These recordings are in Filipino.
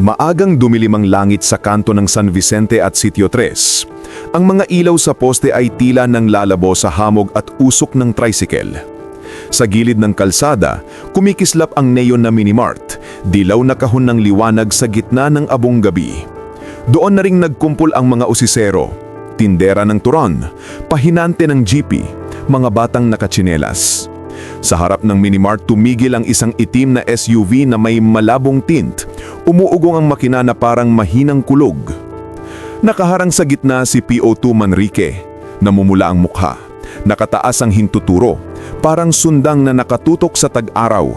Maagang dumilim ang langit sa kanto ng San Vicente at Sitio 3. Ang mga ilaw sa poste ay tila ng lalabo sa hamog at usok ng tricycle. Sa gilid ng kalsada, kumikislap ang neon na minimart, dilaw na kahon ng liwanag sa gitna ng abong gabi. Doon na ring nagkumpol ang mga usisero, tindera ng turon, pahinante ng jeepy, mga batang nakatsinelas. Sa harap ng minimart tumigil ang isang itim na SUV na may malabong tint, umuugong ang makina na parang mahinang kulog. Nakaharang sa gitna si PO2 Manrique, namumula ang mukha, nakataas ang hintuturo, parang sundang na nakatutok sa tag-araw.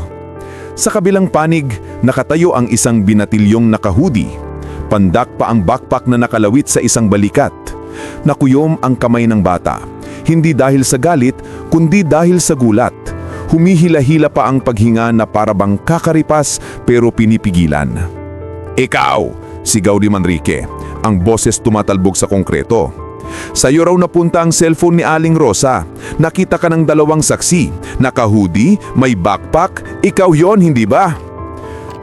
Sa kabilang panig, nakatayo ang isang binatilyong nakahudi. Pandak pa ang backpack na nakalawit sa isang balikat. Nakuyom ang kamay ng bata. Hindi dahil sa galit, kundi dahil sa gulat. Humihila-hila pa ang paghinga na parabang kakaripas pero pinipigilan. Ikaw! Sigaw ni Manrique. Ang boses tumatalbog sa konkreto. Sa'yo raw napunta ang cellphone ni Aling Rosa. Nakita ka ng dalawang saksi. Nakahudi, may backpack. Ikaw yon hindi ba?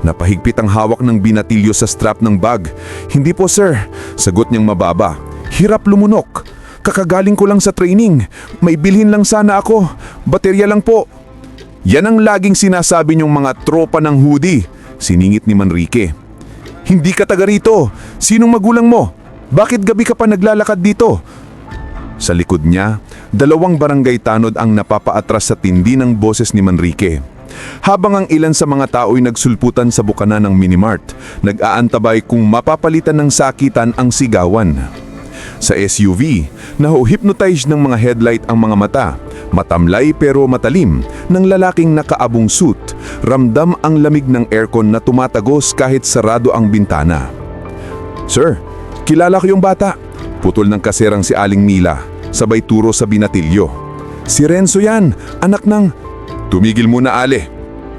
Napahigpit ang hawak ng binatilyo sa strap ng bag. Hindi po sir, sagot niyang mababa. Hirap lumunok. Kakagaling ko lang sa training. May bilhin lang sana ako. Baterya lang po. Yan ang laging sinasabi niyong mga tropa ng hoodie, siningit ni Manrique. Hindi ka taga rito. Sinong magulang mo? Bakit gabi ka pa naglalakad dito? Sa likod niya, dalawang barangay tanod ang napapaatras sa tindi ng boses ni Manrique. Habang ang ilan sa mga tao'y nagsulputan sa bukana ng minimart, nag-aantabay kung mapapalitan ng sakitan ang sigawan. Sa SUV, nahuhypnotize ng mga headlight ang mga mata, matamlay pero matalim, ng lalaking nakaabong suit, ramdam ang lamig ng aircon na tumatagos kahit sarado ang bintana. Sir, kilala ko yung bata. Putol ng kaserang si Aling Mila, sabay turo sa binatilyo. Si Renzo yan, anak ng... Tumigil muna Ale.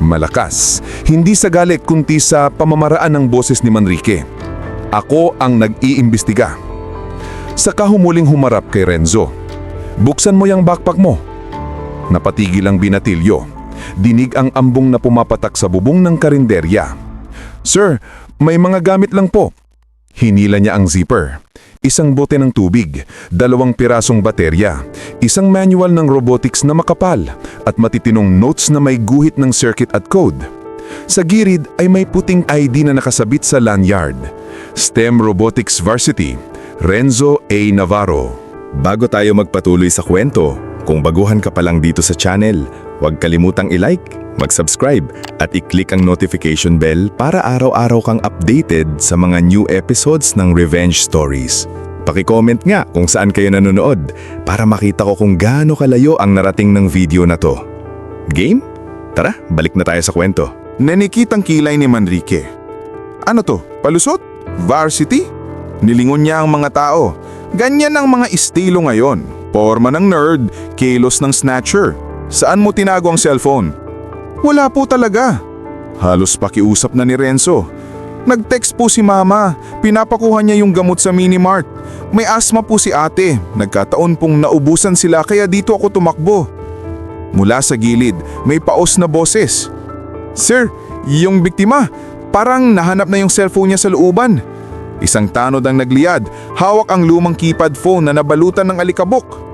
Malakas, hindi sa galit kundi sa pamamaraan ng boses ni Manrique. Ako ang nag-iimbestiga. Sa kahumuling humarap kay Renzo. Buksan mo yung backpack mo. Napatigil ang binatilyo. Dinig ang ambong na pumapatak sa bubong ng karinderya. Sir, may mga gamit lang po. Hinila niya ang zipper. Isang bote ng tubig, dalawang pirasong baterya, isang manual ng robotics na makapal, at matitinong notes na may guhit ng circuit at code. Sa girid ay may puting ID na nakasabit sa lanyard. STEM Robotics Varsity, Renzo A. Navarro. Bago tayo magpatuloy sa kwento, kung baguhan ka pa lang dito sa channel, huwag kalimutang i-like, mag-subscribe at i-click ang notification bell para araw-araw kang updated sa mga new episodes ng Revenge Stories. Paki-comment nga kung saan kayo nanonood para makita ko kung gaano kalayo ang narating ng video na to. Game? Tara, balik na tayo sa kwento. Nanikitang kilay ni Manrique. Ano to? Palusot? Varsity? Nilingon niya ang mga tao. Ganyan ang mga estilo ngayon. Porma ng nerd, kilos ng snatcher. Saan mo tinago ang cellphone? Wala po talaga. Halos pakiusap na ni Renzo. Nag-text po si mama, pinapakuha niya yung gamot sa minimart. May asma po si ate, nagkataon pong naubusan sila kaya dito ako tumakbo. Mula sa gilid, may paos na boses. Sir, yung biktima, parang nahanap na yung cellphone niya sa looban. Isang tanod ang nagliyad, hawak ang lumang keypad phone na nabalutan ng alikabok.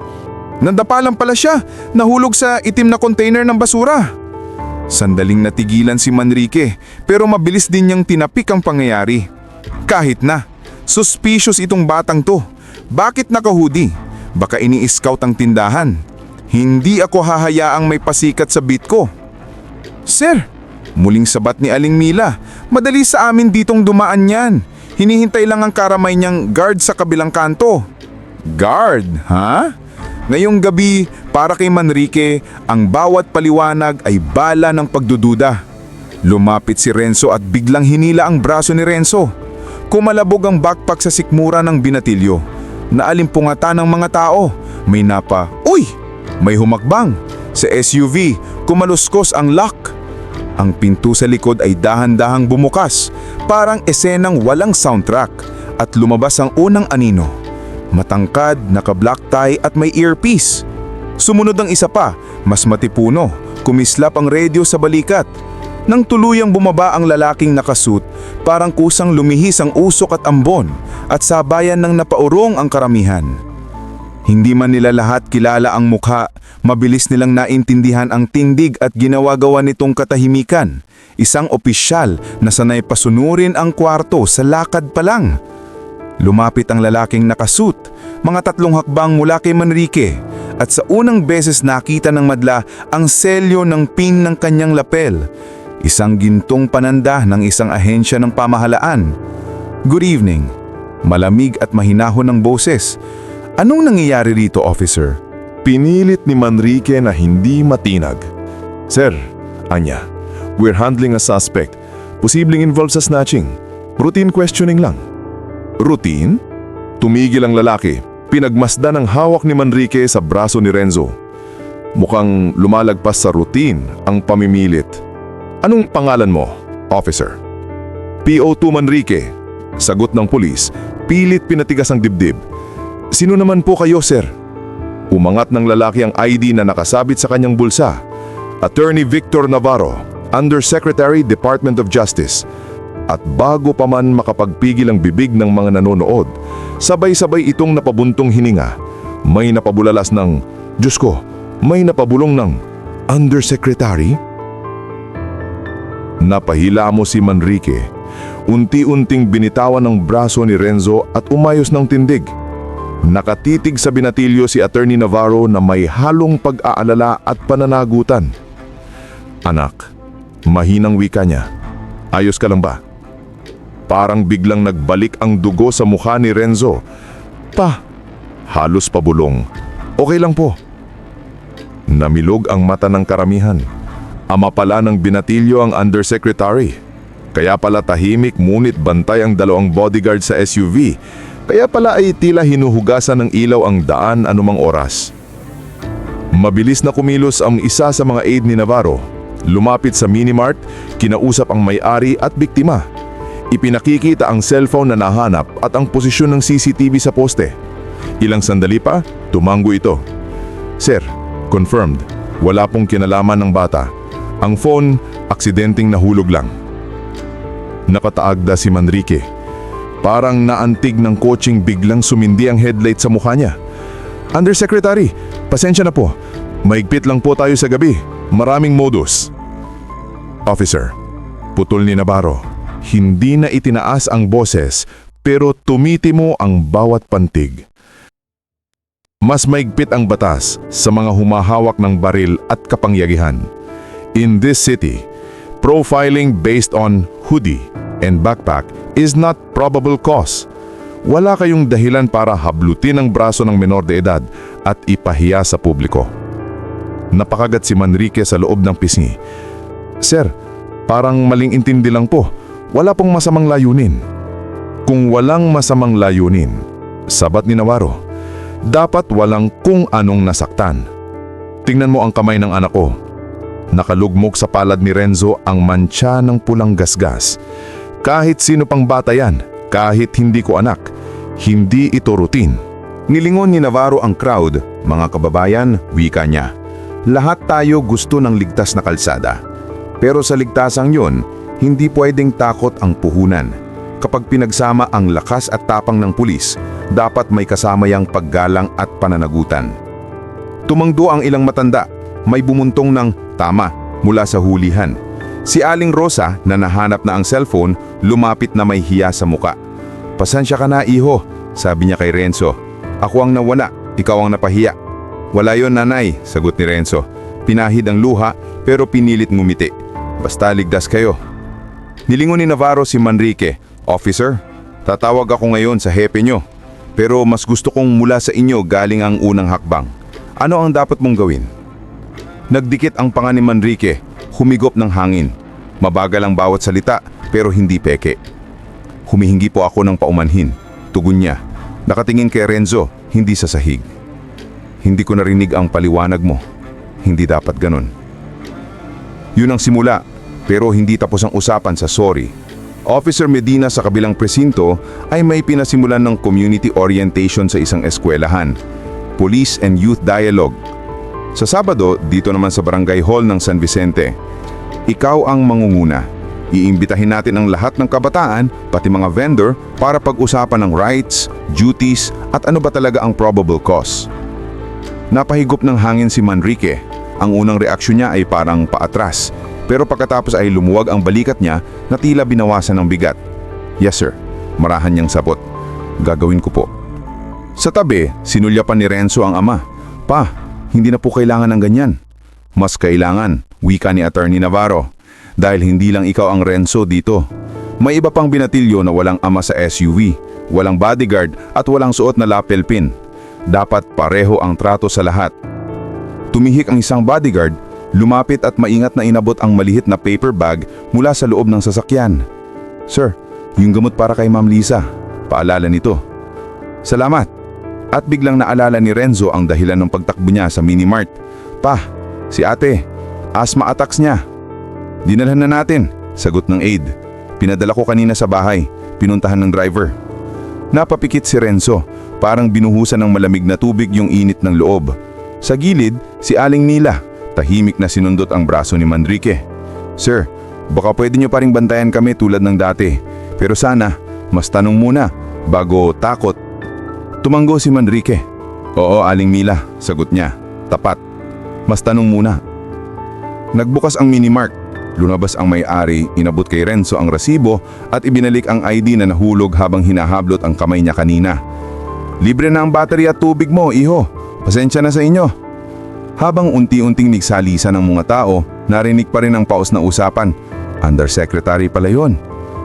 Nandapa lang pala siya, nahulog sa itim na container ng basura. Sandaling natigilan si Manrique pero mabilis din niyang tinapik ang pangyayari. Kahit na, suspicious itong batang to. Bakit nakahudi? Baka ini-scout ang tindahan. Hindi ako hahayaang may pasikat sa beat ko. Sir, muling sabat ni Aling Mila, madali sa amin ditong dumaan yan. Hinihintay lang ang karamay niyang guard sa kabilang kanto. Guard, ha? Ngayong gabi, para kay Manrique, ang bawat paliwanag ay bala ng pagdududa. Lumapit si Renzo at biglang hinila ang braso ni Renzo. Kumalabog ang backpack sa sikmura ng binatilyo. Naalimpungata ng mga tao. May napa, Uy! May humakbang. Sa SUV, kumaluskos ang lock. Ang pinto sa likod ay dahan-dahang bumukas, parang esenang walang soundtrack at lumabas ang unang anino. Matangkad, naka-black tie at may earpiece. Sumunod ang isa pa, mas matipuno, kumislap ang radio sa balikat. Nang tuluyang bumaba ang lalaking nakasuit, parang kusang lumihis ang usok at ambon at sabayan ng napaurong ang karamihan. Hindi man nila lahat kilala ang mukha, mabilis nilang naintindihan ang tindig at ginawa-gawa nitong katahimikan. Isang opisyal na sanay pasunurin ang kwarto sa lakad pa lang. Lumapit ang lalaking nakasuit, mga tatlong hakbang mula kay Manrique, at sa unang beses nakita ng madla ang selyo ng pin ng kanyang lapel. Isang gintong pananda ng isang ahensya ng pamahalaan. Good evening. Malamig at mahinahon ng boses. Anong nangyayari rito, officer? Pinilit ni Manrique na hindi matinag. Sir, Anya, we're handling a suspect. Posibleng involved sa snatching. Routine questioning lang. Routine? Tumigil ang lalaki. Pinagmasdan ang hawak ni Manrique sa braso ni Renzo. Mukhang lumalagpas sa routine ang pamimilit. Anong pangalan mo, officer? PO2 Manrique. Sagot ng pulis, pilit pinatigas ang dibdib. Sino naman po kayo, sir? Umangat ng lalaki ang ID na nakasabit sa kanyang bulsa. Attorney Victor Navarro, Undersecretary, Department of Justice. At bago pa man makapagpigil ang bibig ng mga nanonood, sabay-sabay itong napabuntong hininga. May napabulalas ng, Diyos ko, may napabulong ng, Undersecretary? Napahila mo si Manrique. Unti-unting binitawan ng braso ni Renzo at umayos ng tindig. Nakatitig sa binatilyo si Attorney Navarro na may halong pag-aalala at pananagutan. Anak, mahinang wika niya. Ayos ka lang ba? Parang biglang nagbalik ang dugo sa mukha ni Renzo. Pa, halos pabulong. Okay lang po. Namilog ang mata ng karamihan. Ama pala ng binatilyo ang undersecretary. Kaya pala tahimik ngunit bantay ang dalawang bodyguard sa SUV. Kaya pala ay tila hinuhugasan ng ilaw ang daan anumang oras. Mabilis na kumilos ang isa sa mga aide ni Navarro. Lumapit sa minimart, kinausap ang may-ari at biktima. Ipinakikita ang cellphone na nahanap at ang posisyon ng CCTV sa poste. Ilang sandali pa, tumanggo ito. Sir, confirmed. Wala pong kinalaman ng bata. Ang phone, aksidenteng nahulog lang. Nakataagda si Manrique. Parang naantig ng coaching biglang sumindi ang headlight sa mukha niya. Undersecretary, pasensya na po. Maigpit lang po tayo sa gabi. Maraming modus. Officer, putol ni Navarro. Hindi na itinaas ang boses pero tumitimo ang bawat pantig. Mas maigpit ang batas sa mga humahawak ng baril at kapangyarihan. In this city, profiling based on hoodie and backpack is not probable cause. Wala kayong dahilan para hablutin ang braso ng menor de edad at ipahiya sa publiko. Napakagat si Manrique sa loob ng pisngi. Sir, parang maling intindi lang po. Wala pong masamang layunin. Kung walang masamang layunin, sabat ni Navarro, dapat walang kung anong nasaktan. Tingnan mo ang kamay ng anak ko. Nakalugmok sa palad ni Renzo ang mantsa ng pulang gasgas. Kahit sino pang bata yan, kahit hindi ko anak, hindi ito routine. Nilingon ni Navarro ang crowd, mga kababayan, wika niya. Lahat tayo gusto ng ligtas na kalsada. Pero sa ligtasang yun, hindi pwedeng takot ang puhunan. Kapag pinagsama ang lakas at tapang ng pulis, dapat may kasama paggalang at pananagutan. Tumangdo ang ilang matanda, may bumuntong ng tama mula sa hulihan. Si Aling Rosa na nahanap na ang cellphone, lumapit na may hiya sa muka. Pasensya ka na iho, sabi niya kay Renzo. Ako ang nawala, ikaw ang napahiya. Wala yon nanay, sagot ni Renzo. Pinahid ang luha pero pinilit ngumiti. Basta ligtas kayo. Nilingon ni Navarro si Manrique, Officer, tatawag ako ngayon sa hepe nyo. Pero mas gusto kong mula sa inyo galing ang unang hakbang. Ano ang dapat mong gawin? Nagdikit ang panga ni Manrique, humigop ng hangin. Mabagal ang bawat salita pero hindi peke. Humihingi po ako ng paumanhin. Tugon niya. Nakatingin kay Renzo, hindi sa sahig. Hindi ko narinig ang paliwanag mo. Hindi dapat ganun. Yun ang simula, pero hindi tapos ang usapan sa sorry. Officer Medina sa kabilang presinto ay may pinasimulan ng community orientation sa isang eskwelahan. Police and Youth Dialogue. Sa Sabado, dito naman sa Barangay Hall ng San Vicente. ikaw ang mangunguna. Iimbitahin natin ang lahat ng kabataan, pati mga vendor, para pag-usapan ng rights, duties, at ano ba talaga ang probable cause. Napahigop ng hangin si Manrique. Ang unang reaksyon niya ay parang paatras. Pero pagkatapos ay lumuwag ang balikat niya na tila binawasan ng bigat. Yes sir, marahan niyang sabot. Gagawin ko po. Sa tabi, sinulyapan ni Renzo ang ama. Pa, hindi na po kailangan ng ganyan. Mas kailangan, wika ni Attorney Navarro. Dahil hindi lang ikaw ang Renzo dito. May iba pang binatilyo na walang ama sa SUV, walang bodyguard at walang suot na lapel pin. Dapat pareho ang trato sa lahat. Tumihik ang isang bodyguard, lumapit at maingat na inabot ang malihit na paper bag mula sa loob ng sasakyan. Sir, yung gamot para kay Ma'am Lisa. Paalala nito. Salamat. At biglang naalala ni Renzo ang dahilan ng pagtakbo niya sa minimart. Pa, si ate, asthma attacks niya. Dinalhan na natin, sagot ng aide. Pinadala ko kanina sa bahay, pinuntahan ng driver. Napapikit si Renzo, parang binuhusan ng malamig na tubig yung init ng loob. Sa gilid, si Aling Nila, tahimik na sinundot ang braso ni Manrique. Sir, baka pwede niyo pa ring bantayan kami tulad ng dati. Pero sana, mas tanong muna, bago takot. Tumanggo si Manrique. Oo, Aling Mila, sagot niya. Tapat. Mas tanong muna. Nagbukas ang minimart. Lumabas ang may-ari, inabot kay Renzo ang resibo at ibinalik ang ID na nahulog habang hinahablot ang kamay niya kanina. Libre na ang battery at tubig mo, iho. Pasensya na sa inyo. Habang unti-unting nagsalisa ng mga tao, narinig pa rin ang paos na usapan. Undersecretary pala yon.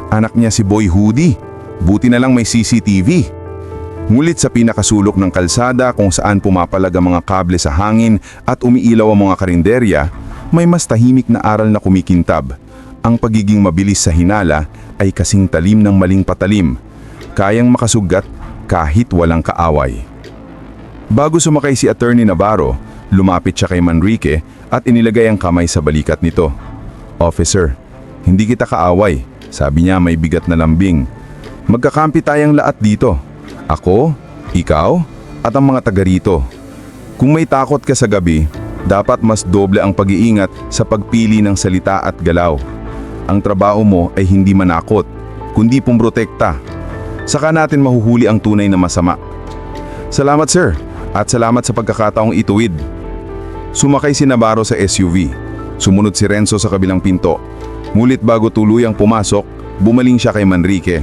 Anak niya si Boy Hoodie. Buti na lang may CCTV. Ngulit sa pinakasulok ng kalsada kung saan pumapalag ang mga kable sa hangin at umiilaw ang mga karinderya, may mas tahimik na aral na kumikintab. Ang pagiging mabilis sa hinala ay kasing talim ng maling patalim. Kayang makasugat kahit walang kaaway. Bago sumakay si Attorney Navarro, lumapit siya kay Manrique at inilagay ang kamay sa balikat nito. Officer, hindi kita kaaway. Sabi niya may bigat na lambing. Magkakampi tayong lahat dito. Ako, ikaw, at ang mga taga rito. Kung may takot ka sa gabi, dapat mas doble ang pag-iingat sa pagpili ng salita at galaw. Ang trabaho mo ay hindi manakot, kundi pumprotekta. Saka natin mahuhuli ang tunay na masama. Salamat sir, at salamat sa pagkakataong ituwid. Sumakay si Navarro sa SUV. Sumunod si Renzo sa kabilang pinto. Ngulit bago tuluyang pumasok, bumaling siya kay Manrique.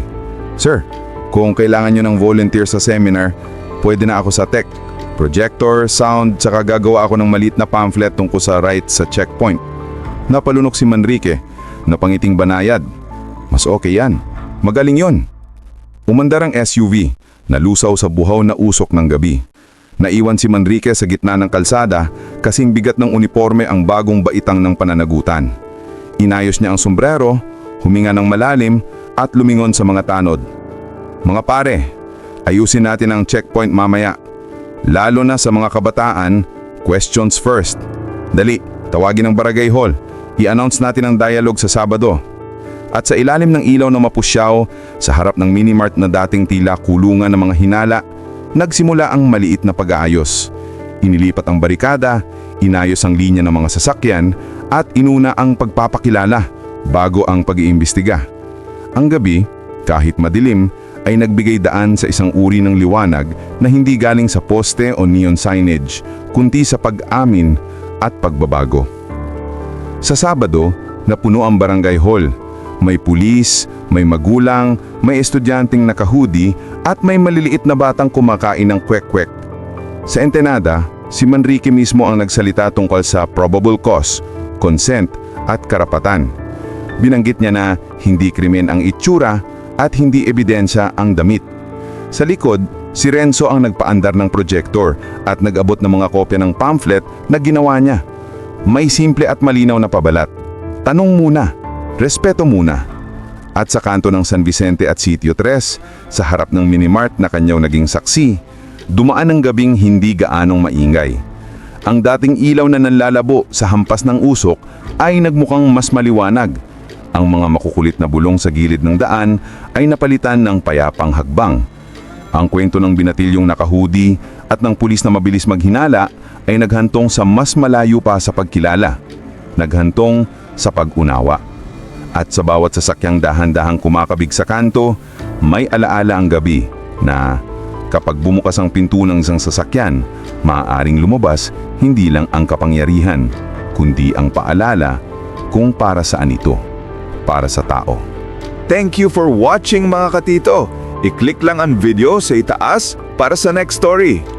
Sir, kung kailangan nyo ng volunteer sa seminar, pwede na ako sa tech. Projector, sound, tsaka gagawa ako ng maliit na pamphlet tungkol sa rights sa checkpoint. Napalunok si Manrique, napangiting banayad. Mas okay yan. Magaling yon. Umandar ang SUV, nalusaw sa buhaw na usok ng gabi. Naiwan si Manrique sa gitna ng kalsada kasing bigat ng uniforme ang bagong baitang ng pananagutan. Inayos niya ang sombrero, huminga ng malalim at lumingon sa mga tanod. Mga pare, ayusin natin ang checkpoint mamaya. Lalo na sa mga kabataan, questions first. Dali, tawagin ang barangay hall. I-announce natin ang dialogue sa Sabado. At sa ilalim ng ilaw na mapusyaw, sa harap ng minimart na dating tila kulungan ng mga hinala, nagsimula ang maliit na pag-aayos. Inilipat ang barikada, inayos ang linya ng mga sasakyan, at inuna ang pagpapakilala bago ang pag-iimbestiga. Ang gabi, kahit madilim, ay nagbigay daan sa isang uri ng liwanag na hindi galing sa poste o neon signage, kundi sa pag-amin at pagbabago. Sa Sabado, napuno ang barangay hall. May pulis, may magulang, may estudyanteng nakahudi at may maliliit na batang kumakain ng kwek-kwek. Sa Entenada, si Manrique mismo ang nagsalita tungkol sa probable cause, consent at karapatan. Binanggit niya na hindi krimen ang itsura at hindi ebidensya ang damit. Sa likod, si Renzo ang nagpaandar ng projector at nag-abot ng mga kopya ng pamphlet na ginawa niya. May simple at malinaw na pabalat. Tanong muna, respeto muna. At sa kanto ng San Vicente at Sitio 3, sa harap ng minimart na kanyaw naging saksi, dumaan ang gabing hindi gaanong maingay. Ang dating ilaw na nanlalabo sa hampas ng usok ay nagmukhang mas maliwanag. Ang mga makukulit na bulong sa gilid ng daan ay napalitan ng payapang hagbang. Ang kwento ng binatilyong nakahudi at ng pulis na mabilis maghinala ay naghantong sa mas malayo pa sa pagkilala. Naghantong sa pag-unawa. At sa bawat sasakyang dahan-dahang kumakabig sa kanto, may alaala ang gabi na kapag bumukas ang pinto ng isang sasakyan, maaaring lumabas hindi lang ang kapangyarihan, kundi ang paalala kung para saan ito. Para sa tao. Thank you for watching mga katito. I-click lang ang video sa itaas para sa next story.